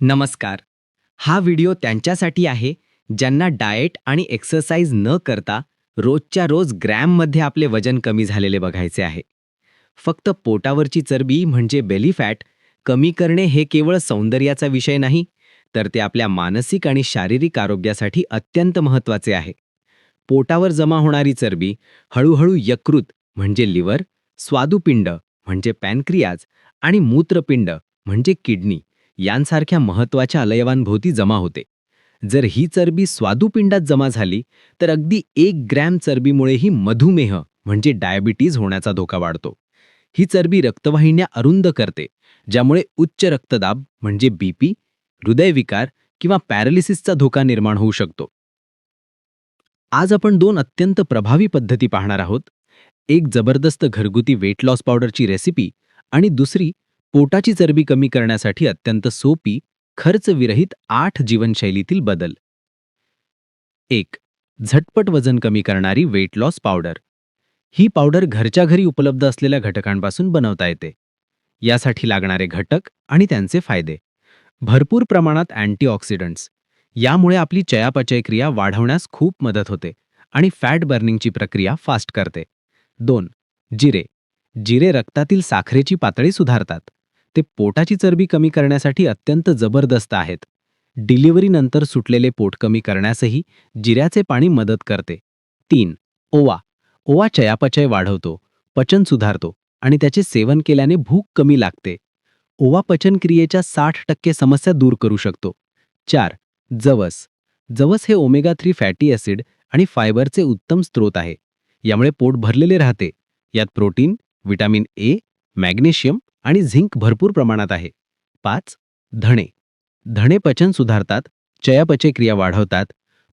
नमस्कार. हा व्हिडिओ त्यांच्यासाठी आहे ज्यांना डाएट आणि एक्सरसाइज न करता रोजच्या रोज ग्रॅममध्ये आपले वजन कमी झालेले बघायचे आहे. फक्त पोटावरची चरबी म्हणजे बेली फॅट कमी करणे हे केवळ सौंदर्याचा विषय नाही तर ते आपल्या मानसिक आणि शारीरिक आरोग्यासाठी अत्यंत महत्त्वाचे आहे. पोटावर जमा होणारी चरबी हळूहळू यकृत म्हणजे लिव्हर स्वादुपिंड म्हणजे पॅनक्रियाज आणि मूत्रपिंड म्हणजे किडनी. यांसारख्या महत्त्वाच्या अवयवांभोवती जमा होते. जर ही चरबी स्वादुपिंडात जमा झाली तर अगदी एक ग्रॅम चरबीमुळेही मधुमेह म्हणजे डायबिटीज होण्याचा धोका वाढतो. ही चरबी रक्तवाहिन्या अरुंद करते ज्यामुळे उच्च रक्तदाब म्हणजे बीपी हृदयविकार किंवा पॅरालिसिसचा धोका निर्माण होऊ शकतो. आज आपण दोन अत्यंत प्रभावी पद्धती पाहणार आहोत. एक जबरदस्त घरगुती वेट लॉस पावडरची रेसिपी आणि दुसरी पोटाची चरबी कमी करण्यासाठी अत्यंत सोपी खर्चविरहित आठ जीवनशैलीतील बदल. एक झटपट वजन कमी करणारी वेट लॉस पावडर ही पावडर घरच्या घरी उपलब्ध असलेल्या घटकांपासून बनवता येते. यासाठी लागणारे घटक आणि त्यांचे फायदे. भरपूर प्रमाणात अँटीऑक्सिडंट्स यामुळे आपली चयापचय क्रिया वाढवण्यास खूप मदत होते आणि फॅट बर्निंगची प्रक्रिया फास्ट करते. दोन जिरे. जिरे रक्तातील साखरेची पातळी सुधारतात. ते पोटाची चरबी कमी करण्यासाठी अत्यंत जबरदस्त आहेत. डिलिव्हरीनंतर सुटलेले पोट कमी करण्यासही जिऱ्याचे पाणी मदत करते. तीन ओवा. ओवा चयापचय वाढवतो पचन सुधारतो आणि त्याचे सेवन केल्याने भूक कमी लागते. ओवा पचनक्रियेच्या साठ टक्के समस्या दूर करू शकतो. चार जवस. जवस हे ओमेगा थ्री फॅटी ॲसिड आणि फायबरचे उत्तम स्रोत आहे. यामुळे पोट भरलेले राहते. यात प्रोटीन व्हिटॅमिन ए मॅग्नेशियम आणि झिंक भरपूर प्रमाणात आहे. पाच धणे. धणे पचन सुधारतात चयापचय क्रिया वाढवतात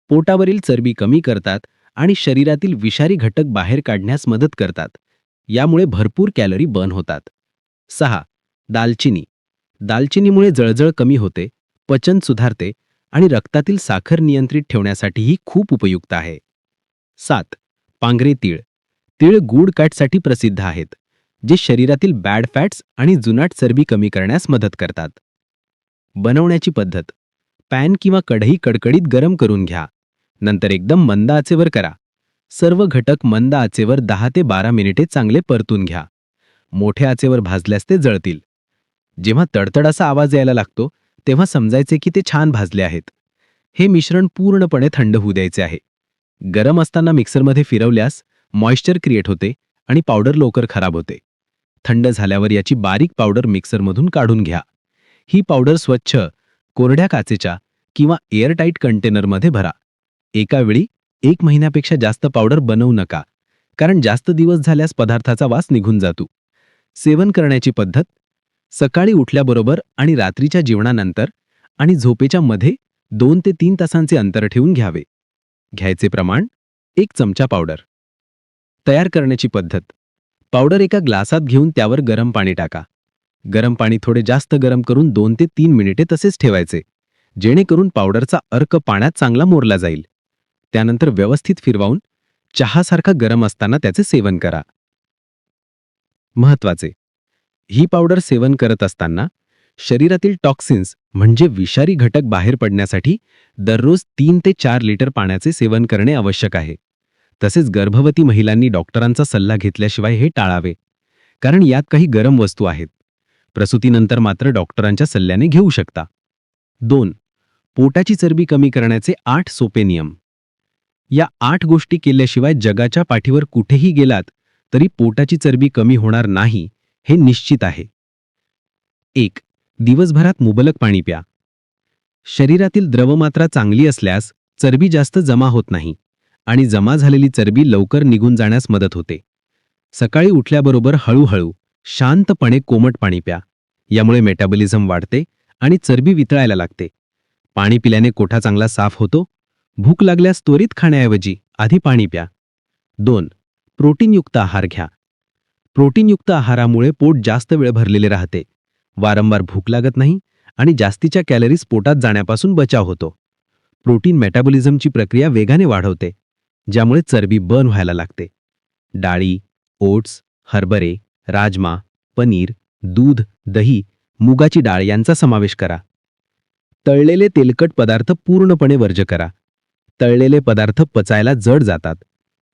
पोटावरील चरबी कमी करतात आणि शरीरातील विषारी घटक बाहेर काढण्यास मदत करतात. यामुळे भरपूर कॅलरी बर्न होतात. सहा दालचिनी. दालचिनीमुळे जळजळ कमी होते पचन सुधारते आणि रक्तातील साखर नियंत्रित ठेवण्यासाठीही खूप उपयुक्त आहे. सात पांगरे तीळ. तीळ गूड काटसाठी प्रसिद्ध आहेत. जे शरीरातील बॅड फॅट्स आणि जुनाट चरबी कमी करण्यास मदत करतात. बनवण्याची पद्धत. पॅन किंवा कढई कडकडीत गरम करून घ्या. नंतर एकदम मंद आचेवर करा. सर्व घटक मंद आचेवर दहा ते बारा मिनिटे चांगले परतून घ्या. मोठ्या आचेवर भाजल्यास ते जळतील. जेव्हा तडतड असा आवाज यायला लागतो तेव्हा समजायचे की ते छान भाजले आहेत. हे मिश्रण पूर्णपणे थंड होऊ द्यायचे आहे. गरम असताना मिक्सरमध्ये फिरवल्यास मॉइश्चर क्रिएट होते आणि पावडर लवकर खराब होते. थंड झाल्यावर याची बारीक पावडर मिक्सरमधून काढून घ्या. ही पावडर स्वच्छ कोरड्या काचेच्या किंवा एअरटाईट कंटेनरमध्ये भरा. एका वेळी एक महिन्यापेक्षा जास्त पावडर बनवू नका कारण जास्त दिवस झाल्यास पदार्थाचा वास निघून जातो. सेवन करण्याची पद्धत सकाळी उठल्याबरोबर आणि रात्रीच्या जेवणानंतर आणि झोपेच्या मध्ये दोन ते तीन तासांचे अंतर ठेवून घ्यावे. घ्यायचे प्रमाण एक चमचा पावडर. तयार करण्याची पद्धत पावडर एका ग्लासात घेऊन त्यावर गरम पाणी टाका. गरम पाणी थोडे जास्त गरम करून दोन ते तीन मिनिटे तसेच ठेवायचे जेणेकरून पावडरचा अर्क पाण्यात चांगला मोरला जाईल. त्यानंतर व्यवस्थित फिरवाऊन चहासारखा गरम असताना त्याचे सेवन करा. महत्त्वाचे ही पावडर सेवन करत असताना शरीरातील टॉक्सिन्स म्हणजे विषारी घटक बाहेर पडण्यासाठी दररोज तीन ते चार लिटर पाण्याचे सेवन करणे आवश्यक आहे. तसेच गर्भवती महिलांनी डॉक्टरांचा सल्ला घेतल्याशिवाय हे टाळावे. कारण यात काही गरम वस्तू आहेत. प्रसूतीनंतर मात्र डॉक्टरांच्या सल्ल्याने घेऊ शकता. दोन. पोटाची चरबी कमी करण्याचे आठ सोपे नियम. या आठ गोष्टी केल्याशिवाय जगाच्या पाठीवर कुठेही गेलात तरी पोटाची चरबी कमी होणार नाही हे निश्चित आहे. एक. दिवसभरात मुबलक पाणी प्या. शरीरातील द्रवमात्रा चांगली असल्यास चरबी जास्त जमा होत नाही. आणि जमा झालेली चरबी लवकर निघून जाण्यास मदत होते. सकाळी उठल्याबरोबर हळूहळू शांतपणे कोमट पाणी प्या. यामुळे मेटाबॉलिझम वाढते आणि चरबी वितळायला लागते. पाणी पिल्याने कोठा चांगला साफ होतो? भूक लागल्यास त्वरित खाण्याऐवजी आधी पाणी प्या. दोन प्रोटीनयुक्त आहार घ्या. प्रोटीनयुक्त आहारामुळे पोट जास्त वेळ भरलेले राहते. वारंवार भूक लागत नाही आणि जास्तीच्या कॅलरीज पोटात जाण्यापासून बचाव होतो. प्रोटीन मेटाबॉलिझमची प्रक्रिया वेगाने वाढवते. ज्यामुळे चरबी बर्न व्हायला लागते. डाळी ओट्स हरभरे राजमा पनीर दूध दही मुगाची डाळ यांचा समावेश करा. तळलेले तेलकट पदार्थ पूर्णपणे वर्ज करा. तळलेले पदार्थ पचायला जड जातात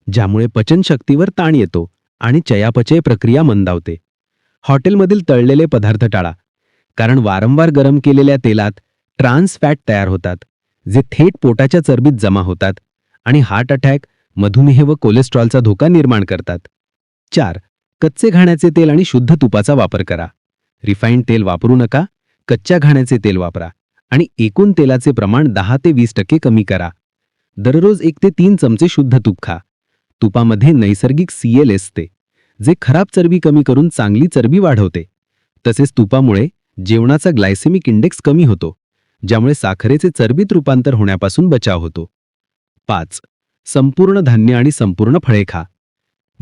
ज्यामुळे पचनशक्तीवर ताण येतो आणि चयापचय प्रक्रिया मंदावते. हॉटेलमधील तळलेले पदार्थ टाळा कारण वारंवार गरम केलेल्या तेलात ट्रान्स फॅट तयार होतात जे थेट पोटाच्या चरबीत जमा होतात. आणि हार्ट अटॅक मधुमेह व कोलेस्ट्रॉलचा धोका निर्माण करतात. चार कच्चे घाण्याचे तेल आणि शुद्ध तुपाचा वापर करा. रिफाईंड तेल वापरू नका कच्च्या घाण्याचे तेल वापरा आणि एकूण तेलाचे प्रमाण दहा ते वीस टक्के कमी करा. दररोज एक ते तीन चमचे शुद्ध तूप खा. तुपामध्ये नैसर्गिक सीएल असते जे खराब चरबी कमी करून चांगली चरबी वाढवते. तसेच तुपामुळे जेवणाचा ग्लायसेमिक इंडेक्स कमी होतो ज्यामुळे साखरेचे चरबीत रूपांतर होण्यापासून बचाव होतो. पाच. संपूर्ण धान्य आणि संपूर्ण फळे खा.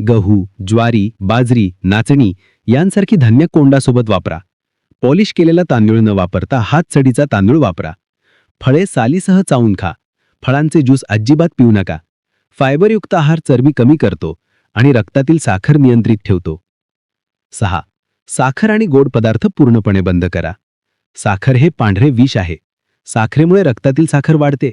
गहू ज्वारी बाजरी नाचणी यांसारखी धान्य कोंडासोबत वापरा. पॉलिश केलेला तांदूळ न वापरता हात चढीचा तांदूळ वापरा. फळे सालीसह चावून खा. फळांचे ज्यूस अजिबात पिऊ नका. फायबरयुक्त आहार चरबी कमी करतो आणि रक्तातील साखर नियंत्रित ठेवतो. सहा. साखर आणि गोड पदार्थ पूर्णपणे बंद करा. साखर हे पांढरे विष आहे. साखरेमुळे रक्तातील साखर वाढते.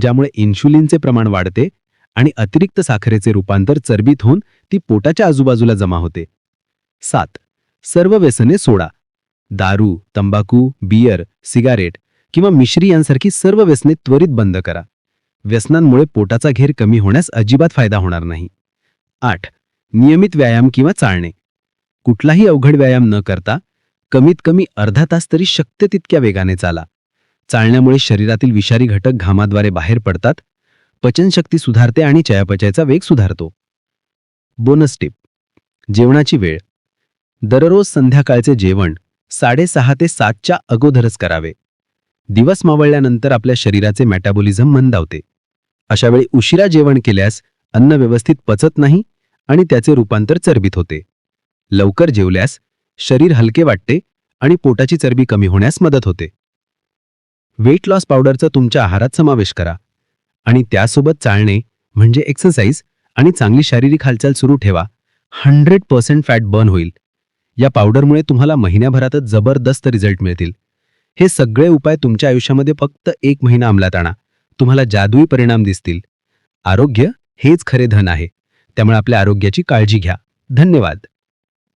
ज्यामुळे इन्शुलिनचे प्रमाण वाढते आणि अतिरिक्त साखरेचे रूपांतर चरबीत होऊन ती पोटाच्या आजूबाजूला जमा होते. सात सर्व व्यसने सोडा. दारू तंबाखू बियर सिगारेट किंवा मिश्री यांसारखी सर्व व्यसने त्वरित बंद करा. व्यसनांमुळे पोटाचा घेर कमी होण्यास अजिबात फायदा होणार नाही. आठ नियमित व्यायाम किंवा चालणे. कुठलाही अवघड व्यायाम न करता कमीत कमी अर्धा तास तरी शक्य तितक्या वेगाने चाला. चालण्यामुळे शरीरातील विषारी घटक घामाद्वारे बाहेर पडतात पचनशक्ती सुधारते आणि चयापचयाचा वेग सुधारतो. बोनस टिप जेवणाची वेळ. दररोज संध्याकाळचे जेवण साडेसहा ते सातच्या अगोदरच करावे. दिवस मावळल्यानंतर आपल्या शरीराचे मेटाबॉलिझम मंदावते. अशावेळी उशिरा जेवण केल्यास अन्न व्यवस्थित पचत नाही आणि त्याचे रूपांतर चरबीत होते. लवकर जेवल्यास शरीर हलके वाटते आणि पोटाची चरबी कमी होण्यास मदत होते. वेट लॉस पावडरचा तुमच्या आहारात समावेश करा. आणि त्यासोबत चालणे म्हणजे एक्सरसाइज आणि चांगली शारीरिक हालचाल सुरू ठेवा. हंड्रेड पर्सेंट फॅट बर्न होईल. या पावडरमुळे तुम्हाला महिन्याभरातच जबरदस्त रिझल्ट मिळतील. हे सगळे उपाय तुमच्या आयुष्यामध्ये फक्त एक महिना अंमलात आणा. तुम्हाला जादुई परिणाम दिसतील. आरोग्य हेच खरे धन आहे. त्यामुळे आपल्या आरोग्याची काळजी घ्या. धन्यवाद.